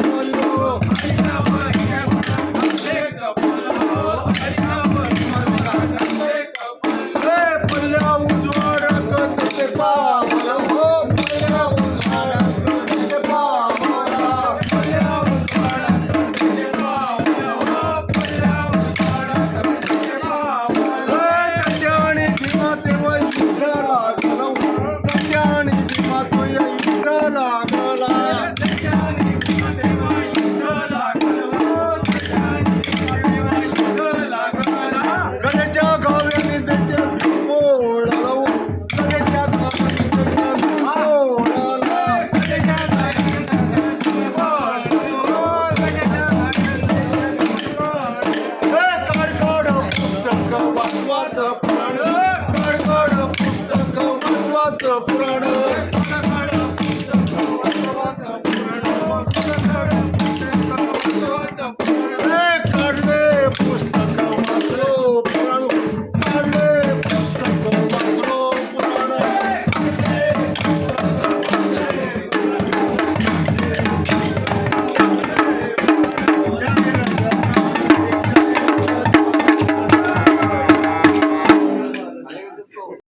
upon காக்க புராணம்.